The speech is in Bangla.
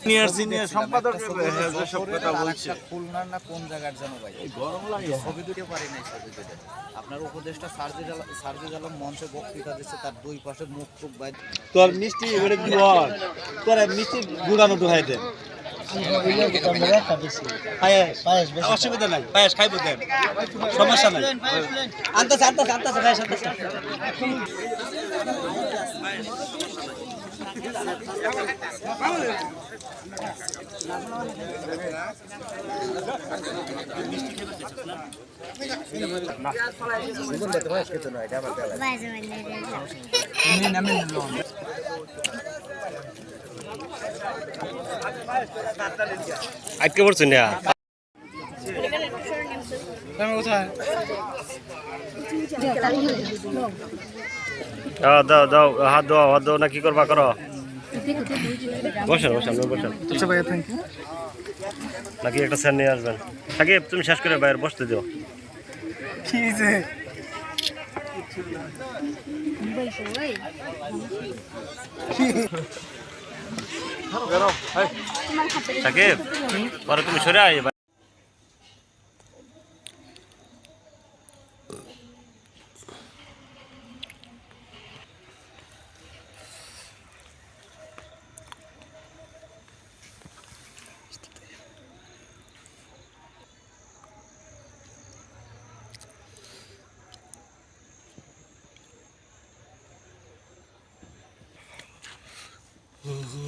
সিনিয়র সিনিয়র সম্পাদক সব কথা বলছে। খুলনার না কোন জায়গার যেন ভাই? গরম লাগে। ছবি দুটো পারি নাই ছবি দুটো। আপনার উপদেশটা সার্জিজ সার্জিজ আলম মঞ্চে বক্তৃতা দিচ্ছে তার দুই পাশে মুখ বাই তোর মিষ্টি এবারে কি তোর মিষ্টি গুড়ানো ঢুকাই দে। পায়েস অসুবিধা নাই। পায়েস খাইবো দেন। সমস্যা নাই। আনতেছে আনতেছে আনতেছে পায়েস আনতেছে। আটকে পড়ছেন না দাও দাও দাও হাত দাও হাত দাও না কি করবা করো? বসেন বসেন বসেন। আচ্ছা ভাইয়া থ্যাংক ইউ নাকি একটা স্যার নিয়ে আসবেন? সাকিব তুমি শেষ করে বাইরে বসতে দিও। কি যে? সাকিব পরে তুমি সরে আয় Mm-hmm.